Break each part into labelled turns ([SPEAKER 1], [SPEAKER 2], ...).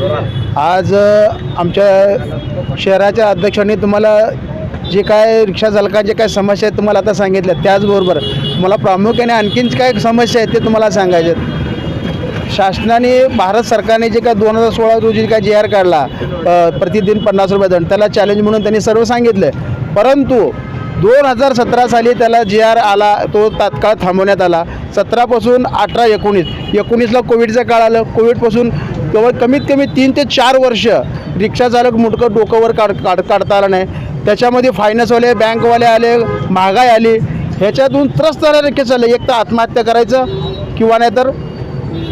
[SPEAKER 1] आज आमच्या शहराच्या अध्यक्षांनी तुम्हाला जे काय रिक्षा चालकांचे काय समस्या आहेत तुम्हाला आता सांगितल्या. त्याचबरोबर मला प्रामुख्याने आणखीन काय समस्या आहेत ते तुम्हाला सांगायचे आहेत. शासनाने भारत सरकारने जे काय दोन हजार सोळा रोजी काय जी आर काढला प्रतिदिन पन्नास रुपये दंड त्याला चॅलेंज म्हणून त्यांनी सर्व सांगितलं. परंतु दोन हजार सतरा साली त्याला जी आर आला तो तात्काळ थांबवण्यात आला. सतरापासून अठरा एकोणीस एकोणीसला कोविडचं काळ आलं. कोविडपासून केवळ कमीत कमी तीन ते चार वर्ष रिक्षा चालक मुटकं डोकंवर काढ काढ काढता आलं नाही. त्याच्यामध्ये फायनान्सवाले बँकवाले आले महागाई आली. ह्याच्यातून त्रस्त रिक्षा चालले एक तर आत्महत्या करायचं किंवा नाहीतर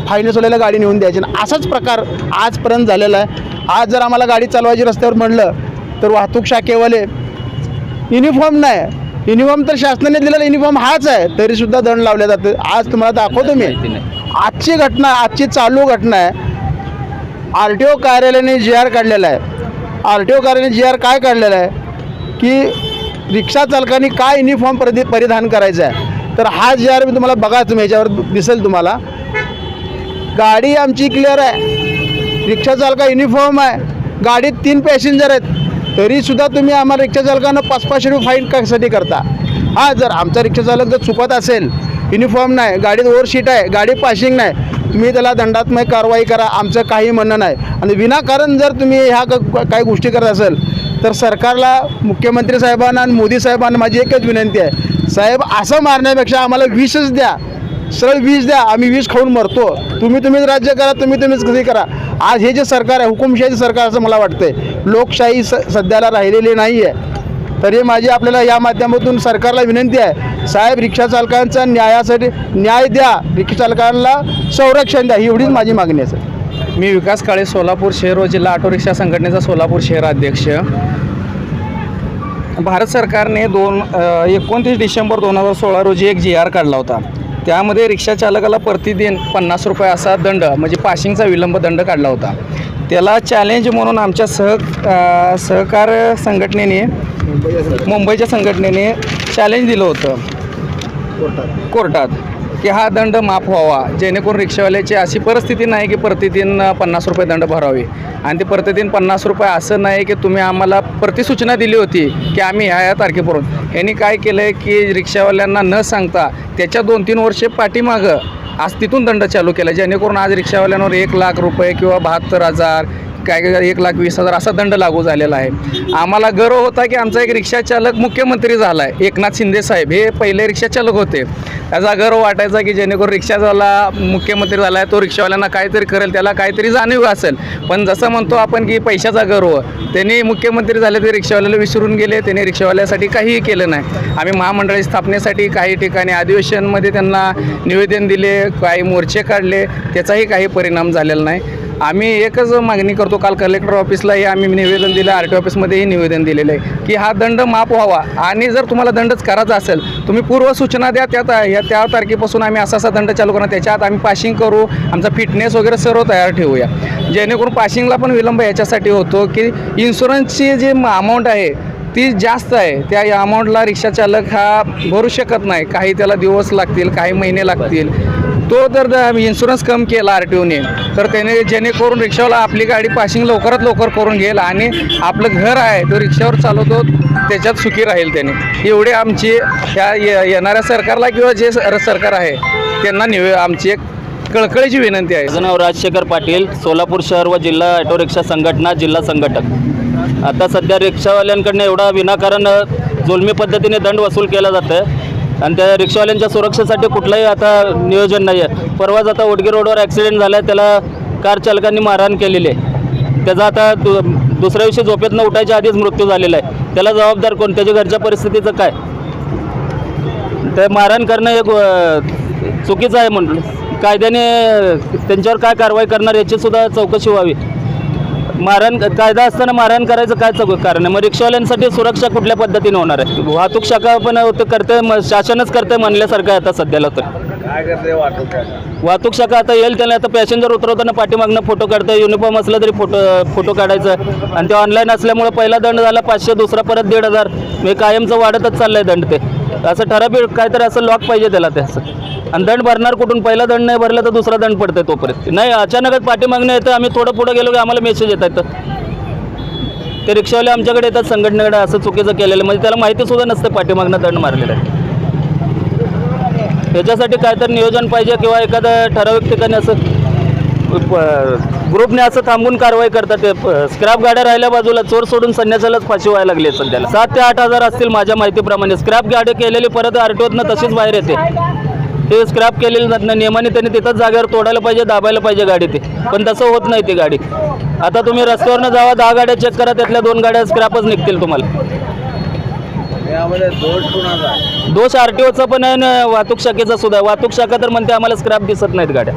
[SPEAKER 1] फायनान्सवाल्याला गाडी नेऊन द्यायची. आणि असाच प्रकार आजपर्यंत झालेला आहे. आज जर आम्हाला गाडी चालवायची रस्त्यावर म्हणलं तर वाहतूक शाखेवाले युनिफॉर्म नाही. युनिफॉर्म तर शासनाने दिलेला युनिफॉर्म हाच आहे. तरीसुद्धा दंड लावले जाते आज तुम्हाला दाखवतो मी. आजची घटना आजची चालू घटना आहे. आर टी ओ कार्यालयाने जी आर काढलेला आहे. आर टी ओ कार्यालयाने जी आर काय काढलेला आहे? की रिक्षा चालकांनी काय युनिफॉर्म परि परिधान करायचं आहे? तर हा जी आर मी तुम्हाला बघा तुम्ही याच्यावर दिसेल तुम्हाला. गाडी आमची क्लिअर आहे. रिक्षा चालका युनिफॉर्म आहे. गाडीत तीन पॅसेंजर आहेत. तरीसुद्धा तुम्ही आम्हाला रिक्षा चालकांना पाच पाचशे रुपये फाईन कशासाठी करता? हां जर आमचा रिक्षा चालक जर चुकत असेल युनिफॉर्म नाही गाडीत ओव्हर शीट आहे गाडी पाशिंग नाही तुम्ही त्याला दंडात्मक कारवाई करा आमचं काही म्हणणं नाही. आणि विनाकारण जर तुम्ही ह्या क- काही गोष्टी करत असेल तर सरकारला मुख्यमंत्री साहेबांना आणि मोदी साहेबांना माझी एकच विनंती आहे. साहेब असं मारण्यापेक्षा आम्हाला विषच द्या. सरळ वीज द्या. आम्ही वीज खाऊन मरतो. तुम्ही तुम्हीच राज्य करा तुम्ही तुम्हीच कसे करा. आज हे जे सरकार आहे हुकुमशाहीचं सरकार असं मला वाटतंय. लोकशाही स सध्याला राहिलेली नाही आहे तरी माझी आपल्याला या माध्यमातून सरकारला विनंती आहे. साहेब रिक्षा चालकांचा न्यायासाठी न्याय द्या. रिक्षा चालकांना संरक्षण द्या. ही एवढीच माझी मागणी आहे सर.
[SPEAKER 2] मी विकास काळे सोलापूर शहर व जिल्हा ऑटो रिक्षा संघटनेचा सोलापूर शहर अध्यक्ष. भारत सरकारने दोन एकोणतीस डिसेंबर दोन हजार सोळा रोजी एक जी आर काढला होता. त्यामध्ये रिक्षाचालकाला प्रतिदिन पन्नास रुपये असा दंड म्हणजे पाशिंगचा विलंब दंड काढला होता. त्याला चॅलेंज म्हणून आमच्या सह सहकार संघटनेने मुंबईच्या संघटनेने चॅलेंज दिलं होतं. कोर्टात. की हा दंड माफ व्हावा. जेणेकरून रिक्षावाल्याची अशी परिस्थिती नाही की प्रतिदिन पन्नास रुपये दंड भरावे. आणि ते प्रतिदिन पन्नास रुपये असं नाही की तुम्ही आम्हाला प्रतिसूचना दिली होती की आम्ही ह्या ह्या तारखेपर्यंत. यांनी काय केलं आहे की रिक्षावाल्यांना न सांगता त्याच्या दोन तीन वर्षे पाठीमागं आज तिथून दंड चालू केला. जेणेकरून आज रिक्षावाल्यांवर एक लाख रुपये किंवा बहात्तर हजार काय काय एक लाख वीस हजार असा दंड लागू झालेला आहे. आम्हाला गर्व होता की आमचा एक रिक्षाचालक मुख्यमंत्री झाला आहे एकनाथ शिंदे साहेब. हे पहिले रिक्षाचालक होते. त्याचा गर्व वाटायचा की जेणेकरून रिक्षावाला मुख्यमंत्री झाला आहे तो रिक्षावाल्यांना काहीतरी करेल त्याला काहीतरी जाणीव असेल. पण जसं म्हणतो आपण की पैशाचा गर्व त्यांनी मुख्यमंत्री झाले ते रिक्षावाल्याला विसरून गेले त्यांनी रिक्षावाल्यासाठी काहीही केलं नाही. आम्ही महामंडळी स्थापनेसाठी काही ठिकाणी अधिवेशनमध्ये त्यांना निवेदन दिले काही मोर्चे काढले त्याचाही काही परिणाम झालेला नाही. आम्ही एकच मागणी करतो काल कलेक्टर ऑफिसलाही आम्ही निवेदन दिलं आर टी ऑफिसमध्येही निवेदन दिलेलं आहे की हा दंड माफ व्हावा. आणि जर तुम्हाला दंडच करायचा असेल तुम्ही पूर्व सूचना द्या त्या या त्या तारखेपासून आम्ही असा असा दंड चालू करणार. त्याच्यात आम्ही पाशिंग करू आमचा फिटनेस वगैरे सर्व तयार ठेवूया. जेणेकरून पाशिंगला पण विलंब याच्यासाठी होतो की इन्शुरन्सची जी अमाऊंट आहे ती जास्त आहे. त्या या अमाऊंटला रिक्षा चालक हा भरू शकत नाही. काही त्याला दिवस लागतील काही महिने लागतील. तो जर द- इन्शुरन्स कम केला आर टी ओने तर त्याने जेणेकरून रिक्षावाला आपली गाडी पासिंग लवकरात लवकर करून घेईल आणि आपलं घर आहे तो रिक्षावर चालवतो त्याच्यात सुखी राहील त्याने. एवढे आमची ह्या ये- येणाऱ्या सरकारला किंवा जे सर- सरकार आहे त्यांना निवे आमची एक कळकळीची विनंती आहे.
[SPEAKER 3] माझं नाव राजशेखर पाटील सोलापूर शहर व जिल्हा ऑटो रिक्षा संघटना जिल्हा संघटक. आता सध्या रिक्षावाल्यांकडनं एवढा विनाकारण जुलमी पद्धतीने दंड वसूल केला जातं आणि त्या रिक्षावाल्यांच्या सुरक्षेसाठी कुठलंही आता नियोजन नाही आहे परवाच आता उडगी रोडवर ॲक्सिडेंट झाला आहे त्याला कार चालकांनी मारहाण केलेली आहे. त्याचा आता दु दुसऱ्या दिवशी झोपेतनं उठायच्या आधीच मृत्यू झालेला आहे. त्याला जबाबदार कोण? त्याच्या घरच्या परिस्थितीचं काय? ते मारहाण करणं हे चुकीचं आहे म्हटलं कायद्याने त्यांच्यावर काय कारवाई करणार याची सुद्धा चौकशी व्हावी. मारहाण कायदा असताना मारहाण करायचं काय चौक कारण आहे? मग रिक्षावाल्यांसाठी सुरक्षा कुठल्या पद्धतीने होणार आहे? वाहतूक शाखा पण ते करते म- शासनच करते म्हणल्यासारखं आहे आता सध्याला तर. वाहतूक शाखा? आता येईल त्याला आता पॅसेंजर उतरवताना पाठीमागनं फोटो काढतं युनिफॉर्म असलं तरी फोटो फोटो काढायचं. आणि ते ऑनलाईन असल्यामुळे पहिला दंड झाला पाचशे दुसरा परत दीड हजार. हे कायमचं वाढतच चाललं आहे दंड ते. असं ठराविक काहीतरी असं लॉक पाहिजे त्याला ते असं. आणि दंड भरणार कुठून? पहिला दंड नाही भरला तर दुसरा दंड पडतोय तोपर्यंत. नाही अचानकच पाठीमागणं येतं आम्ही थोडं पुढं गेलो की आम्हाला मेसेज येतात ते रिक्षावाले आमच्याकडे येतात संघटनेकडे असं चुकीचं केलेलं म्हणजे त्याला माहितीसुद्धा नसतं पाठीमागणं पाठीमागनं दंड मारलेला आहे. त्याच्यासाठी काय तर नियोजन पाहिजे किंवा एखादं ठराविक ठिकाणी असं ग्रुपने असं थांबून कारवाई करतात. ते स्क्रॅप गाड्या राहिल्या बाजूला चोर सोडून संन्यासालाच फाशी व्हायला लागली आहे सध्याला. सात ते आठ हजार असतील माझ्या माहितीप्रमाणे. स्क्रॅप गाडी केलेली परत आरटीओतनं तशीच बाहेर येते. ते स्क्रॅप केलेली जात नाही नियमाने त्यांनी तिथंच जागेवर तोडायला पाहिजे दाबायला पाहिजे गाडी ते. पण तसं होत नाही ती गाडी. आता तुम्ही रस्त्यावरनं जावा दहा गाड्या चेक करा त्यातल्या दोन गाड्या स्क्रॅपच निघतील तुम्हाला. दोष आर टी पण आहे आणि वाहतूक शाखेचा सुद्धा. वाहतूक शाखा तर म्हणते आम्हाला स्क्रॅप दिसत नाहीत गाड्या.